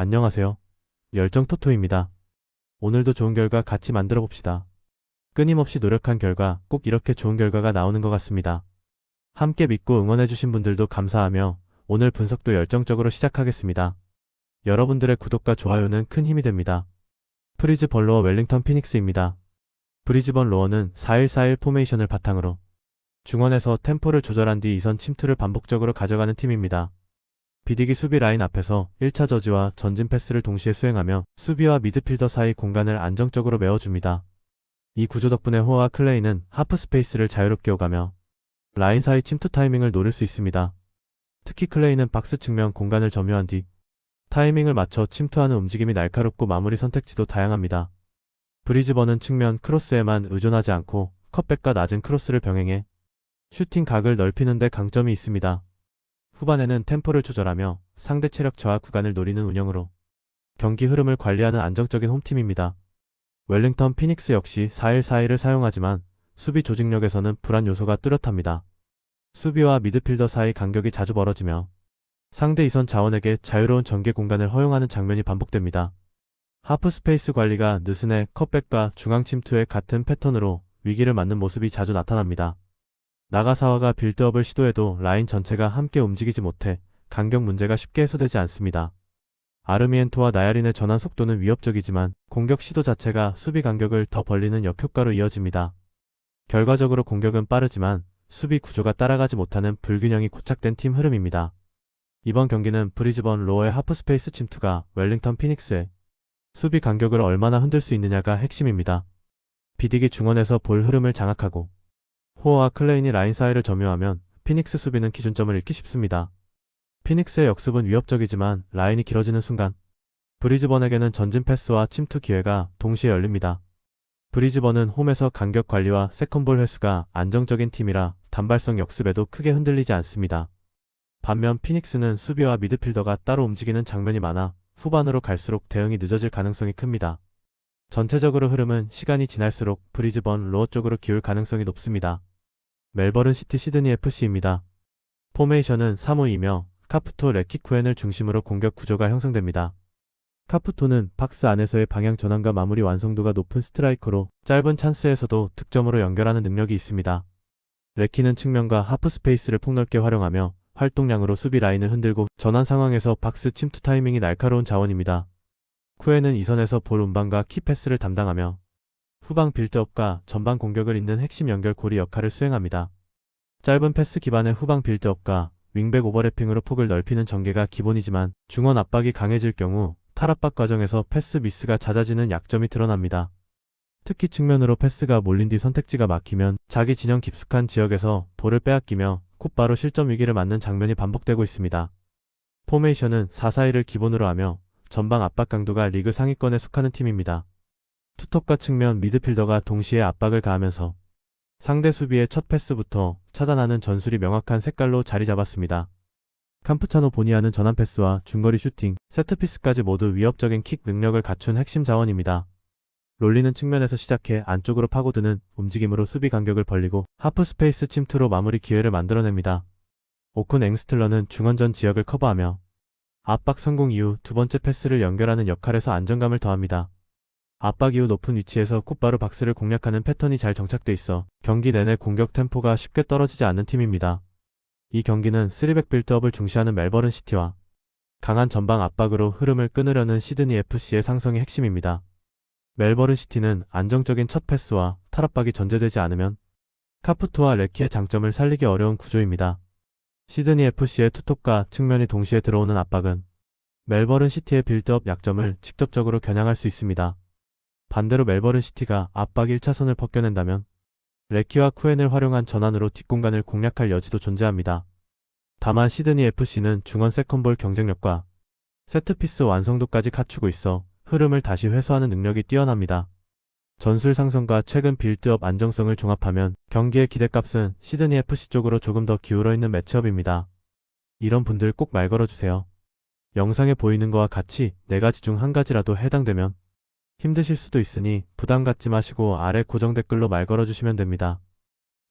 안녕하세요. 열정 토토입니다. 오늘도 좋은 결과 같이 만들어 봅시다. 끊임없이 노력한 결과 꼭 이렇게 좋은 결과가 나오는 것 같습니다. 함께 믿고 응원해주신 분들도 감사하며 오늘 분석도 열정적으로 시작하겠습니다. 여러분들의 구독과 좋아요는 큰 힘이 됩니다. 프리즈 벌로어 웰링턴 피닉스입니다. 브리즈번 로어는 4-1-4-1 포메이션을 바탕으로 중원에서 템포를 조절한 뒤 이선 침투를 반복적으로 가져가는 팀입니다. 비디기 수비 라인 앞에서 1차 저지와 전진 패스를 동시에 수행하며 수비와 미드필더 사이 공간을 안정적으로 메워줍니다. 이 구조 덕분에 호와 클레이는 하프 스페이스를 자유롭게 오가며 라인 사이 침투 타이밍을 노릴 수 있습니다. 특히 클레이는 박스 측면 공간을 점유한 뒤 타이밍을 맞춰 침투하는 움직임이 날카롭고 마무리 선택지도 다양합니다. 브리즈번은 측면 크로스에만 의존하지 않고 컷백과 낮은 크로스를 병행해 슈팅 각을 넓히는 데 강점이 있습니다. 후반에는 템포를 조절하며 상대 체력 저하 구간을 노리는 운영으로 경기 흐름을 관리하는 안정적인 홈팀입니다. 웰링턴 피닉스 역시 4-1-4-1을 사용하지만 수비 조직력에서는 불안 요소가 뚜렷합니다. 수비와 미드필더 사이 간격이 자주 벌어지며 상대 이선 자원에게 자유로운 전개 공간을 허용하는 장면이 반복됩니다. 하프 스페이스 관리가 느슨의 컷백과 중앙 침투의 같은 패턴으로 위기를 맞는 모습이 자주 나타납니다. 나가사와가 빌드업을 시도해도 라인 전체가 함께 움직이지 못해 간격 문제가 쉽게 해소되지 않습니다. 아르미엔토와 나야린의 전환 속도는 위협적이지만 공격 시도 자체가 수비 간격을 더 벌리는 역효과로 이어집니다. 결과적으로 공격은 빠르지만 수비 구조가 따라가지 못하는 불균형이 고착된 팀 흐름입니다. 이번 경기는 브리즈번 로어의 하프 스페이스 침투가 웰링턴 피닉스의 수비 간격을 얼마나 흔들 수 있느냐가 핵심입니다. 비디기 중원에서 볼 흐름을 장악하고 호어와 클레인이 라인 사이를 점유하면 피닉스 수비는 기준점을 잃기 쉽습니다. 피닉스의 역습은 위협적이지만 라인이 길어지는 순간 브리즈번에게는 전진 패스와 침투 기회가 동시에 열립니다. 브리즈번은 홈에서 간격 관리와 세컨볼 횟수가 안정적인 팀이라 단발성 역습에도 크게 흔들리지 않습니다. 반면 피닉스는 수비와 미드필더가 따로 움직이는 장면이 많아 후반으로 갈수록 대응이 늦어질 가능성이 큽니다. 전체적으로 흐름은 시간이 지날수록 브리즈번 로어 쪽으로 기울 가능성이 높습니다. 멜버른 시티 시드니 FC입니다. 포메이션은 3-5이며 카프토 레키쿠엔을 중심으로 공격 구조가 형성됩니다. 카프토는 박스 안에서의 방향 전환과 마무리 완성도가 높은 스트라이커로 짧은 찬스에서도 득점으로 연결하는 능력이 있습니다. 레키는 측면과 하프 스페이스를 폭넓게 활용하며 활동량으로 수비 라인을 흔들고 전환 상황에서 박스 침투 타이밍이 날카로운 자원입니다. 쿠에는 이선에서 볼 운반과 키 패스를 담당하며 후방 빌드업과 전방 공격을 잇는 핵심 연결고리 역할을 수행합니다. 짧은 패스 기반의 후방 빌드업과 윙백 오버래핑으로 폭을 넓히는 전개가 기본이지만 중원 압박이 강해질 경우 탈압박 과정에서 패스 미스가 잦아지는 약점이 드러납니다. 특히 측면으로 패스가 몰린 뒤 선택지가 막히면 자기 진영 깊숙한 지역에서 볼을 빼앗기며 곧바로 실점 위기를 맞는 장면이 반복되고 있습니다. 포메이션은 4-4-1을 기본으로 하며 전방 압박 강도가 리그 상위권에 속하는 팀입니다. 투톱과 측면 미드필더가 동시에 압박을 가하면서 상대 수비의 첫 패스부터 차단하는 전술이 명확한 색깔로 자리 잡았습니다. 캄프차노 보니아는 전환 패스와 중거리 슈팅, 세트피스까지 모두 위협적인 킥 능력을 갖춘 핵심 자원입니다. 롤리는 측면에서 시작해 안쪽으로 파고드는 움직임으로 수비 간격을 벌리고 하프 스페이스 침투로 마무리 기회를 만들어냅니다. 오큰 앵스틀러는 중원전 지역을 커버하며 압박 성공 이후 두 번째 패스를 연결하는 역할에서 안정감을 더합니다. 압박 이후 높은 위치에서 곧바로 박스를 공략하는 패턴이 잘 정착돼 있어 경기 내내 공격 템포가 쉽게 떨어지지 않는 팀입니다. 이 경기는 3백 빌드업을 중시하는 멜버른 시티와 강한 전방 압박으로 흐름을 끊으려는 시드니 FC의 상성이 핵심입니다. 멜버른 시티는 안정적인 첫 패스와 탈압박이 전제되지 않으면 카프토와 레키의 장점을 살리기 어려운 구조입니다. 시드니 FC의 투톱과 측면이 동시에 들어오는 압박은 멜버른 시티의 빌드업 약점을 직접적으로 겨냥할 수 있습니다. 반대로 멜버른 시티가 압박 1차선을 벗겨낸다면 레키와 쿠엔을 활용한 전환으로 뒷공간을 공략할 여지도 존재합니다. 다만 시드니 FC는 중원 세컨볼 경쟁력과 세트피스 완성도까지 갖추고 있어 흐름을 다시 회수하는 능력이 뛰어납니다. 전술 상성과 최근 빌드업 안정성을 종합하면 경기의 기대값은 시드니 FC 쪽으로 조금 더 기울어 있는 매치업입니다. 이런 분들 꼭 말 걸어주세요. 영상에 보이는 거와 같이 네 가지 중 한 가지라도 해당되면 힘드실 수도 있으니 부담 갖지 마시고 아래 고정 댓글로 말 걸어주시면 됩니다.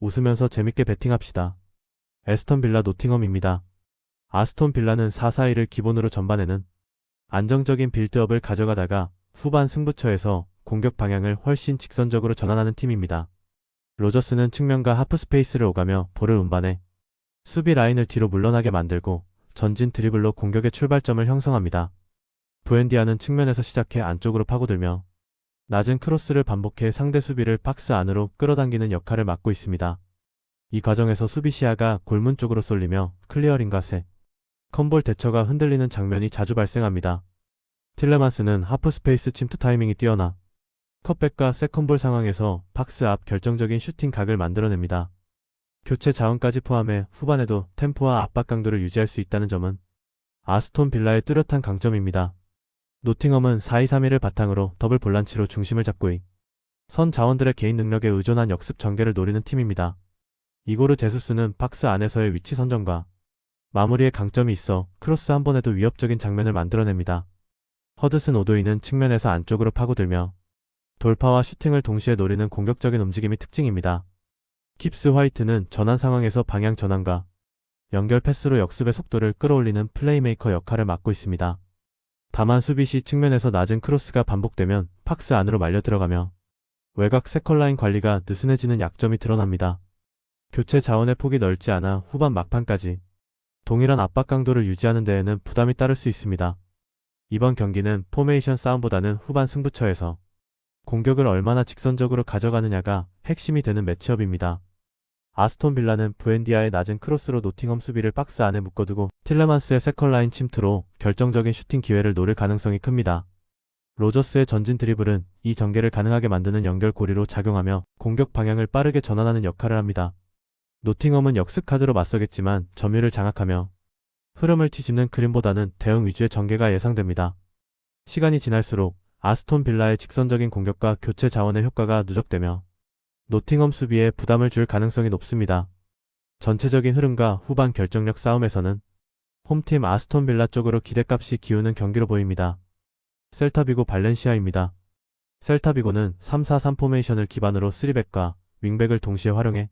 웃으면서 재밌게 베팅합시다. 에스턴 빌라 노팅엄입니다. 아스톤 빌라는 4-4-1을 기본으로 전반에는 안정적인 빌드업을 가져가다가 후반 승부처에서 공격 방향을 훨씬 직선적으로 전환하는 팀입니다. 로저스는 측면과 하프 스페이스를 오가며 볼을 운반해 수비 라인을 뒤로 물러나게 만들고 전진 드리블로 공격의 출발점을 형성합니다. 부엔디아는 측면에서 시작해 안쪽으로 파고들며 낮은 크로스를 반복해 상대 수비를 박스 안으로 끌어당기는 역할을 맡고 있습니다. 이 과정에서 수비 시야가 골문 쪽으로 쏠리며 클리어링과 세, 컴볼 대처가 흔들리는 장면이 자주 발생합니다. 틸레만스는 하프 스페이스 침투 타이밍이 뛰어나 컷백과 세컨볼 상황에서 박스 앞 결정적인 슈팅 각을 만들어냅니다. 교체 자원까지 포함해 후반에도 템포와 압박 강도를 유지할 수 있다는 점은 아스톤 빌라의 뚜렷한 강점입니다. 노팅엄은 4-2-3-1을 바탕으로 더블 볼란치로 중심을 잡고 선 자원들의 개인 능력에 의존한 역습 전개를 노리는 팀입니다. 이고르 제수스는 박스 안에서의 위치 선정과 마무리에 강점이 있어 크로스 한 번에도 위협적인 장면을 만들어냅니다. 허드슨 오도이는 측면에서 안쪽으로 파고들며 돌파와 슈팅을 동시에 노리는 공격적인 움직임이 특징입니다. 킵스 화이트는 전환 상황에서 방향 전환과 연결 패스로 역습의 속도를 끌어올리는 플레이메이커 역할을 맡고 있습니다. 다만 수비 시 측면에서 낮은 크로스가 반복되면 박스 안으로 말려 들어가며 외곽 세컨라인 관리가 느슨해지는 약점이 드러납니다. 교체 자원의 폭이 넓지 않아 후반 막판까지 동일한 압박 강도를 유지하는 데에는 부담이 따를 수 있습니다. 이번 경기는 포메이션 싸움보다는 후반 승부처에서 공격을 얼마나 직선적으로 가져가느냐가 핵심이 되는 매치업입니다. 아스톤 빌라는 부엔디아의 낮은 크로스로 노팅엄 수비를 박스 안에 묶어두고 틸레만스의 세컨라인 침투로 결정적인 슈팅 기회를 노릴 가능성이 큽니다. 로저스의 전진 드리블은 이 전개를 가능하게 만드는 연결 고리로 작용하며 공격 방향을 빠르게 전환하는 역할을 합니다. 노팅엄은 역습 카드로 맞서겠지만 점유를 장악하며 흐름을 뒤집는 그림보다는 대응 위주의 전개가 예상됩니다. 시간이 지날수록 아스톤 빌라의 직선적인 공격과 교체 자원의 효과가 누적되며 노팅엄 수비에 부담을 줄 가능성이 높습니다. 전체적인 흐름과 후반 결정력 싸움에서는 홈팀 아스톤 빌라 쪽으로 기대값이 기우는 경기로 보입니다. 셀타비고 발렌시아입니다. 셀타비고는 3-4-3 포메이션을 기반으로 3백과 윙백을 동시에 활용해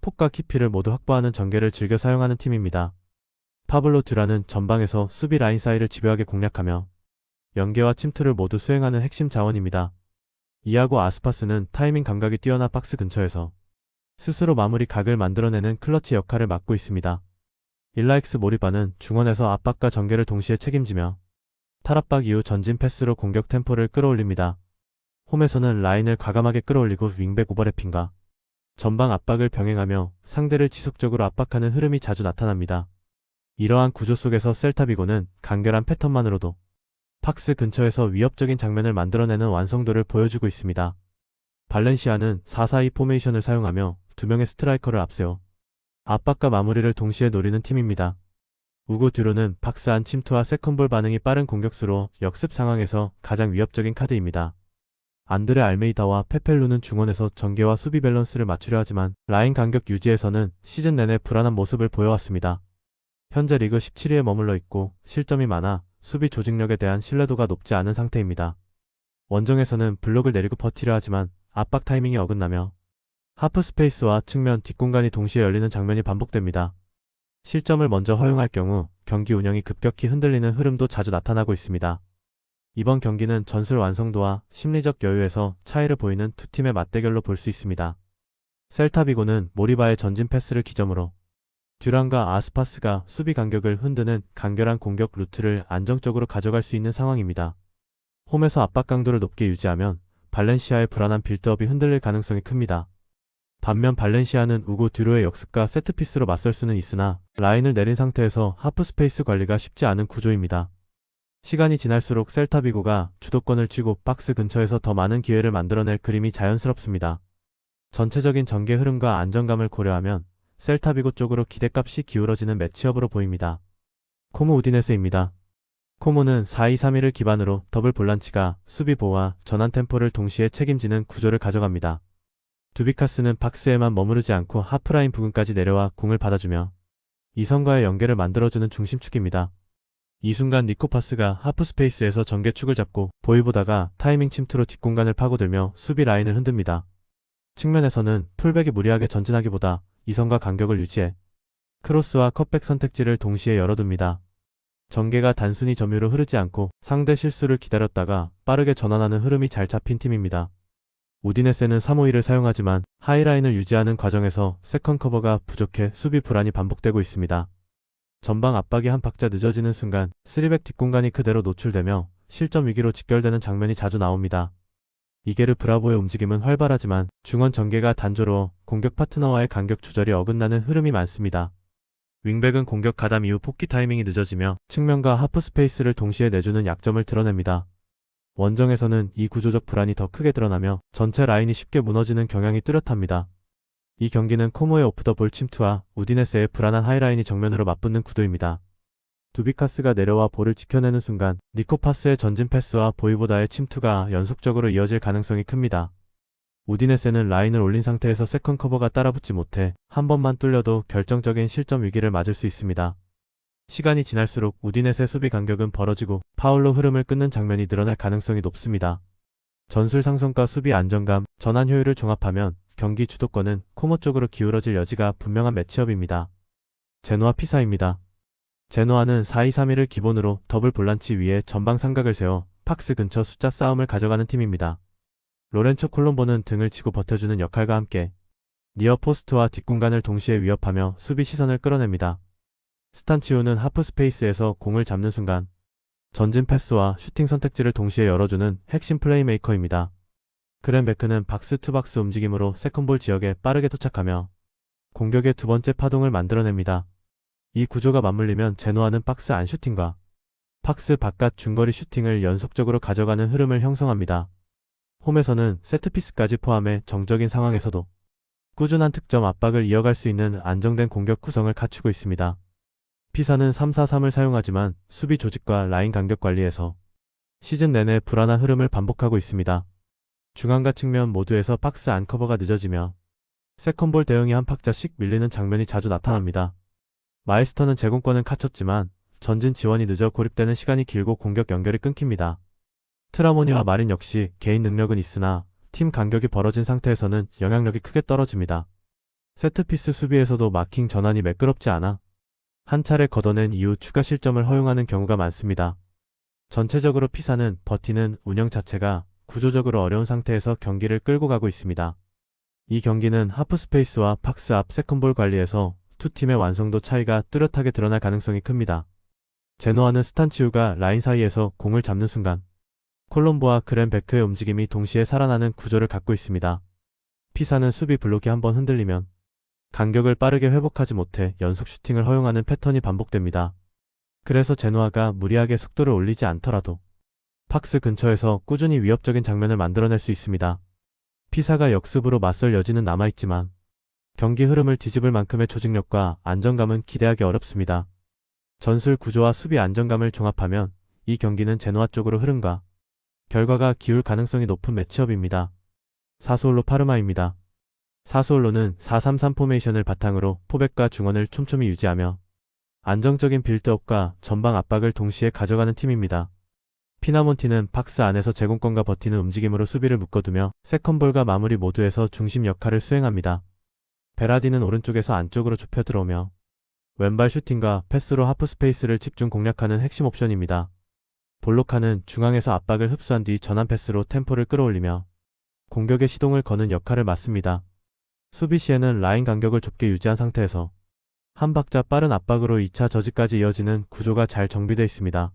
폭과 키피를 모두 확보하는 전개를 즐겨 사용하는 팀입니다. 파블로 듀라는 전방에서 수비 라인 사이를 집요하게 공략하며 연계와 침투를 모두 수행하는 핵심 자원입니다. 이하고 아스파스는 타이밍 감각이 뛰어나 박스 근처에서 스스로 마무리 각을 만들어내는 클러치 역할을 맡고 있습니다. 일라익스 모리바는 중원에서 압박과 전개를 동시에 책임지며 탈압박 이후 전진 패스로 공격 템포를 끌어올립니다. 홈에서는 라인을 과감하게 끌어올리고 윙백 오버래핑과 전방 압박을 병행하며 상대를 지속적으로 압박하는 흐름이 자주 나타납니다. 이러한 구조 속에서 셀타비고는 간결한 패턴만으로도 박스 근처에서 위협적인 장면을 만들어내는 완성도를 보여주고 있습니다. 발렌시아는 4-4-2 포메이션을 사용하며 두 명의 스트라이커를 앞세워 압박과 마무리를 동시에 노리는 팀입니다. 우고 듀로는 박스 안 침투와 세컨볼 반응이 빠른 공격수로 역습 상황에서 가장 위협적인 카드입니다. 안드레 알메이다와 페펠루는 중원에서 전개와 수비 밸런스를 맞추려 하지만 라인 간격 유지에서는 시즌 내내 불안한 모습을 보여왔습니다. 현재 리그 17위에 머물러 있고 실점이 많아 수비 조직력에 대한 신뢰도가 높지 않은 상태입니다. 원정에서는 블록을 내리고 버티려 하지만 압박 타이밍이 어긋나며 하프 스페이스와 측면 뒷공간이 동시에 열리는 장면이 반복됩니다. 실점을 먼저 허용할 경우 경기 운영이 급격히 흔들리는 흐름도 자주 나타나고 있습니다. 이번 경기는 전술 완성도와 심리적 여유에서 차이를 보이는 두 팀의 맞대결로 볼 수 있습니다. 셀타비고는 모리바의 전진 패스를 기점으로 듀란과 아스파스가 수비 간격을 흔드는 간결한 공격 루트를 안정적으로 가져갈 수 있는 상황입니다. 홈에서 압박 강도를 높게 유지하면 발렌시아의 불안한 빌드업이 흔들릴 가능성이 큽니다. 반면 발렌시아는 우고 듀로의 역습과 세트피스로 맞설 수는 있으나 라인을 내린 상태에서 하프 스페이스 관리가 쉽지 않은 구조입니다. 시간이 지날수록 셀타비고가 주도권을 쥐고 박스 근처에서 더 많은 기회를 만들어낼 그림이 자연스럽습니다. 전체적인 전개 흐름과 안정감을 고려하면 셀타비고 쪽으로 기대값이 기울어지는 매치업으로 보입니다. 코모 우디네스입니다. 코모는 4-2-3-1을 기반으로 더블 볼란치가 수비 보호와 전환 템포를 동시에 책임지는 구조를 가져갑니다. 두비카스는 박스에만 머무르지 않고 하프라인 부근까지 내려와 공을 받아주며 이선과의 연계를 만들어주는 중심축입니다. 이 순간 니코파스가 하프 스페이스에서 전개축을 잡고 보이보다가 타이밍 침투로 뒷공간을 파고들며 수비 라인을 흔듭니다. 측면에서는 풀백이 무리하게 전진하기보다 이선과 간격을 유지해 크로스와 컷백 선택지를 동시에 열어둡니다. 전개가 단순히 점유로 흐르지 않고 상대 실수를 기다렸다가 빠르게 전환하는 흐름이 잘 잡힌 팀입니다. 우디네세는 352를 사용하지만 하이라인을 유지하는 과정에서 세컨 커버가 부족해 수비 불안이 반복되고 있습니다. 전방 압박이 한 박자 늦어지는 순간 3백 뒷공간이 그대로 노출되며 실점 위기로 직결되는 장면이 자주 나옵니다. 이게르 브라보의 움직임은 활발하지만 중원 전개가 단조로워 공격 파트너와의 간격 조절이 어긋나는 흐름이 많습니다. 윙백은 공격 가담 이후 복귀 타이밍이 늦어지며 측면과 하프 스페이스를 동시에 내주는 약점을 드러냅니다. 원정에서는 이 구조적 불안이 더 크게 드러나며 전체 라인이 쉽게 무너지는 경향이 뚜렷합니다. 이 경기는 코모의 오프 더 볼 침투와 우디네스의 불안한 하이라인이 정면으로 맞붙는 구도입니다. 두비카스가 내려와 볼을 지켜내는 순간 니코파스의 전진 패스와 보이보다의 침투가 연속적으로 이어질 가능성이 큽니다. 우디네세는 라인을 올린 상태에서 세컨 커버가 따라붙지 못해 한 번만 뚫려도 결정적인 실점 위기를 맞을 수 있습니다. 시간이 지날수록 우디네세 수비 간격은 벌어지고 파울로 흐름을 끊는 장면이 늘어날 가능성이 높습니다. 전술 상성과 수비 안정감, 전환 효율을 종합하면 경기 주도권은 코모 쪽으로 기울어질 여지가 분명한 매치업입니다. 제노아 피사입니다. 제노아는 4-2-3-1을 기본으로 더블 볼란치 위에 전방 삼각을 세워 팍스 근처 숫자 싸움을 가져가는 팀입니다. 로렌초 콜롬보는 등을 치고 버텨주는 역할과 함께 니어 포스트와 뒷공간을 동시에 위협하며 수비 시선을 끌어냅니다. 스탄치오는 하프 스페이스에서 공을 잡는 순간 전진 패스와 슈팅 선택지를 동시에 열어주는 핵심 플레이메이커입니다. 그랜베크는 박스 투 박스 움직임으로 세컨볼 지역에 빠르게 도착하며 공격의 두 번째 파동을 만들어냅니다. 이 구조가 맞물리면 제노아는 박스 안 슈팅과 박스 바깥 중거리 슈팅을 연속적으로 가져가는 흐름을 형성합니다. 홈에서는 세트피스까지 포함해 정적인 상황에서도 꾸준한 득점 압박을 이어갈 수 있는 안정된 공격 구성을 갖추고 있습니다. 피사는 3-4-3을 사용하지만 수비 조직과 라인 간격 관리에서 시즌 내내 불안한 흐름을 반복하고 있습니다. 중앙과 측면 모두에서 박스 안 커버가 늦어지며 세컨볼 대응이 한 박자씩 밀리는 장면이 자주 나타납니다. 마이스터는 제공권은 갖췄지만 전진 지원이 늦어 고립되는 시간이 길고 공격 연결이 끊깁니다. 트라모니와 마린 역시 개인 능력은 있으나 팀 간격이 벌어진 상태에서는 영향력이 크게 떨어집니다. 세트피스 수비에서도 마킹 전환이 매끄럽지 않아 한 차례 걷어낸 이후 추가 실점을 허용하는 경우가 많습니다. 전체적으로 피사는 버티는 운영 자체가 구조적으로 어려운 상태에서 경기를 끌고 가고 있습니다. 이 경기는 하프 스페이스와 팍스 앞 세컨볼 관리에서 두 팀의 완성도 차이가 뚜렷하게 드러날 가능성이 큽니다. 제노아는 스탄치우가 라인 사이에서 공을 잡는 순간 콜롬보와 그랜베크의 움직임이 동시에 살아나는 구조를 갖고 있습니다. 피사는 수비 블록이 한번 흔들리면 간격을 빠르게 회복하지 못해 연속 슈팅을 허용하는 패턴이 반복됩니다. 그래서 제노아가 무리하게 속도를 올리지 않더라도 팍스 근처에서 꾸준히 위협적인 장면을 만들어낼 수 있습니다. 피사가 역습으로 맞설 여지는 남아있지만 경기 흐름을 뒤집을 만큼의 조직력과 안정감은 기대하기 어렵습니다. 전술 구조와 수비 안정감을 종합하면 이 경기는 제노아 쪽으로 흐름과 결과가 기울 가능성이 높은 매치업입니다. 사수올로 파르마입니다. 사수올로는 4-3-3 포메이션을 바탕으로 포백과 중원을 촘촘히 유지하며 안정적인 빌드업과 전방 압박을 동시에 가져가는 팀입니다. 피나몬티는 박스 안에서 제공권과 버티는 움직임으로 수비를 묶어두며 세컨볼과 마무리 모두에서 중심 역할을 수행합니다. 베라디는 오른쪽에서 안쪽으로 좁혀 들어오며 왼발 슈팅과 패스로 하프 스페이스를 집중 공략하는 핵심 옵션입니다. 볼로카는 중앙에서 압박을 흡수한 뒤 전환 패스로 템포를 끌어올리며 공격의 시동을 거는 역할을 맡습니다. 수비 시에는 라인 간격을 좁게 유지한 상태에서 한 박자 빠른 압박으로 2차 저지까지 이어지는 구조가 잘 정비되어 있습니다.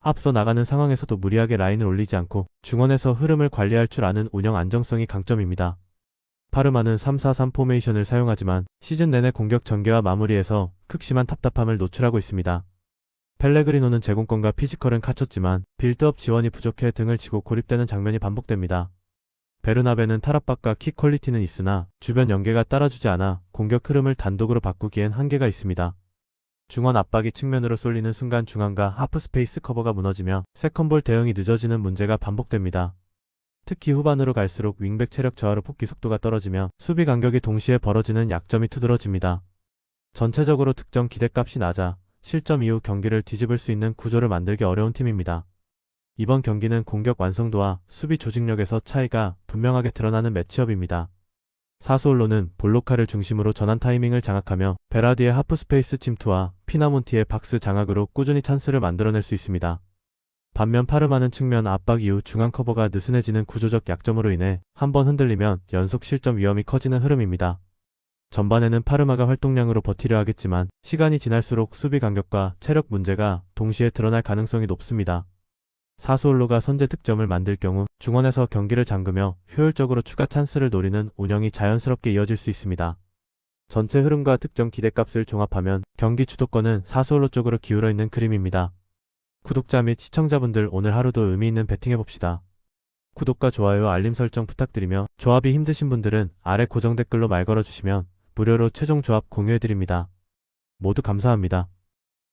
앞서 나가는 상황에서도 무리하게 라인을 올리지 않고 중원에서 흐름을 관리할 줄 아는 운영 안정성이 강점입니다. 파르마는 3-4-3 포메이션을 사용하지만 시즌 내내 공격 전개와 마무리에서 극심한 답답함을 노출하고 있습니다. 펠레그리노는 제공권과 피지컬은 갖췄지만 빌드업 지원이 부족해 등을 치고 고립되는 장면이 반복됩니다. 베르나베는 탈압박과 킥 퀄리티는 있으나 주변 연계가 따라주지 않아 공격 흐름을 단독으로 바꾸기엔 한계가 있습니다. 중원 압박이 측면으로 쏠리는 순간 중앙과 하프 스페이스 커버가 무너지며 세컨볼 대응이 늦어지는 문제가 반복됩니다. 특히 후반으로 갈수록 윙백 체력 저하로 복귀 속도가 떨어지며 수비 간격이 동시에 벌어지는 약점이 두드러집니다. 전체적으로 득점 기대값이 낮아 실점 이후 경기를 뒤집을 수 있는 구조를 만들기 어려운 팀입니다. 이번 경기는 공격 완성도와 수비 조직력에서 차이가 분명하게 드러나는 매치업입니다. 사수올로는 볼로카를 중심으로 전환 타이밍을 장악하며 베라디의 하프스페이스 침투와 피나몬티의 박스 장악으로 꾸준히 찬스를 만들어낼 수 있습니다. 반면 파르마는 측면 압박 이후 중앙 커버가 느슨해지는 구조적 약점으로 인해 한 번 흔들리면 연속 실점 위험이 커지는 흐름입니다. 전반에는 파르마가 활동량으로 버티려 하겠지만 시간이 지날수록 수비 간격과 체력 문제가 동시에 드러날 가능성이 높습니다. 사수올로가 선제 득점을 만들 경우 중원에서 경기를 잠그며 효율적으로 추가 찬스를 노리는 운영이 자연스럽게 이어질 수 있습니다. 전체 흐름과 득점 기대값을 종합하면 경기 주도권은 사수올로 쪽으로 기울어 있는 그림입니다. 구독자 및 시청자분들 오늘 하루도 의미 있는 베팅해봅시다. 구독과 좋아요 알림 설정 부탁드리며 조합이 힘드신 분들은 아래 고정 댓글로 말 걸어주시면 무료로 최종 조합 공유해드립니다. 모두 감사합니다.